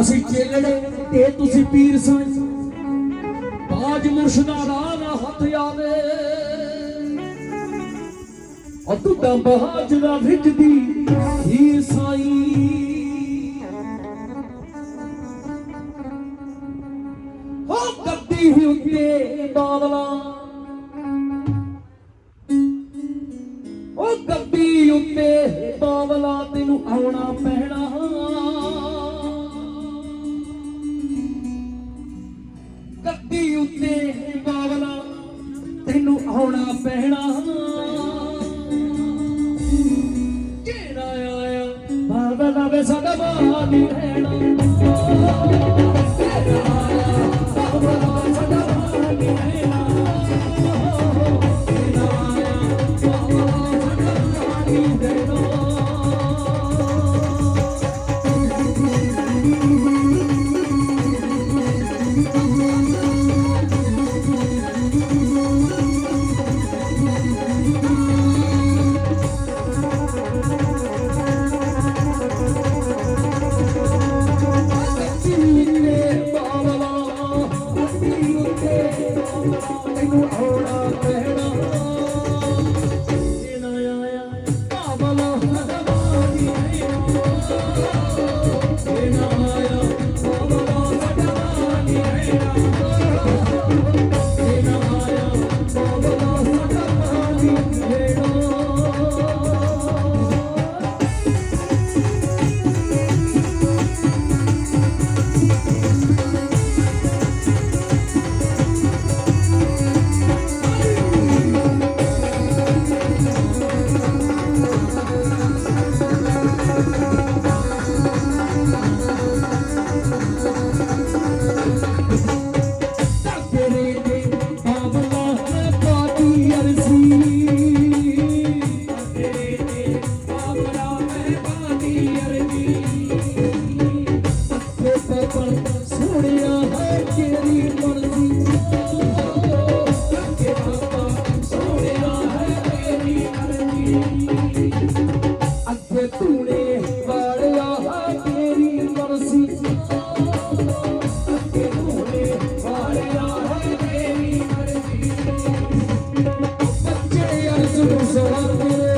ਅਸੀਂ ਚੇਲਣ ਤੇ ਤੁਸੀਂ ਪੀਰ ਸਣ ਬਾਜ ਮੁਰਸ਼ਦਾ ਦਾ ਨਾ ਹੱਥ ਆਵੇ। ਅਤੁੱਟਾ ਬਾਜ ਦਾ ਵਿੱਚਦੀ ਹੀ ਸਾਈ। ਹੋ ਕੱਦੀ ਹੀ ਉੱਤੇ ਬਾਦਲਾ। ਉਹ ਗੱਬੀ ਉੱਤੇ ਬਾਵਲਾ ਤੈਨੂੰ ਆਉਣਾ ਪੈਣਾ। ਪਹਿਣਾ ਕਿਹੜਾ ਆਇਆ ਬਾਦਲ ਆਵੇ ਸਾਡਾ ਬਾਣੀ ਰਹਿਣਾ। Oh, Nasıl olsa vakti